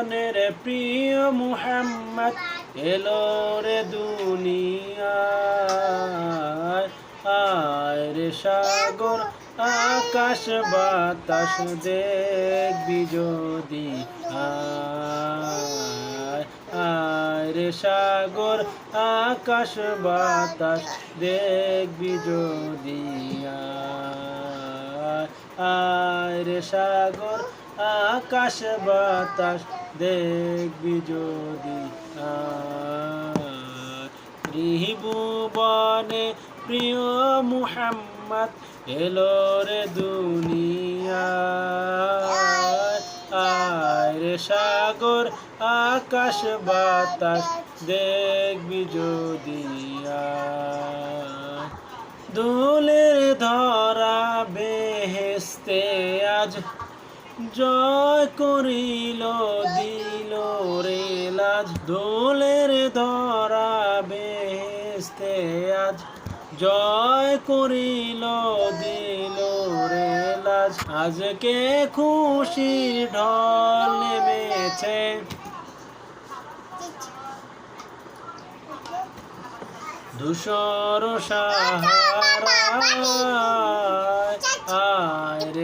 ত্রিভুবনের প্রিয় মুহাম্মদ এলো রে দুনিয়ায় আয় রে সাগর, আকাশ, বাতাস দেখবি যদি আয় সাগর, আকাশ, বাতাস দেখবি যদি আয় সাগর আকাশ বাতাস দেখবি যদি ত্রিভুবনে প্রিয় মুহাম্মদ এলো রে দুনিয়া আয় সাগর, আকাশ বাতাস দেখবি যদি। দুলের ধরা বেহেস্তে আজ জয় করিল, দিল রে লাজ, দোলের ধরা বেহেস্তে আজ। জয় করিল, দিল রে লাজ, আজকে খুশির ঢল নেমেছে। ধূসর সাহারায় আয় রে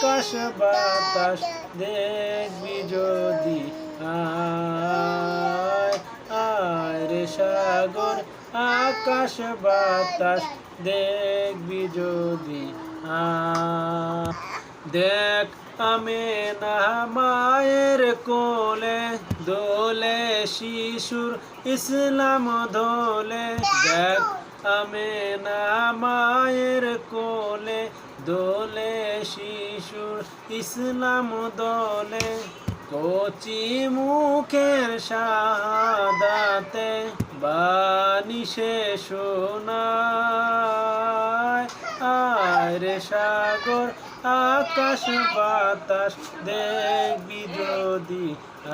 আকাশ বাতাস দেখবি যদি আয় আয় রে সাগর আকাশ বাতাস দেখবি যদি দেখ আমি না মায়ের কোলে, দোলে শিশুর ইসলাম ধোলে। দেখ আমি না মায়ের কোলে, দোলে শিশুর ইসলাম দলে কচি মুখের শাহাদাতে বাণী সে শোনায়। আয় রে সাগর, আকাশ, বাতাস দেখবি যদি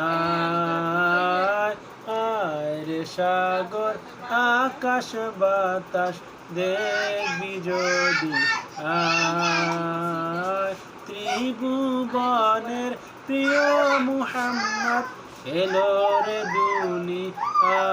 আয়। আয় সাগর, আকাশ, বাতাস দেখবি যদি আয়। প্রাণের প্রিয় মুহাম্মদ। এলো রে দুনিয়া।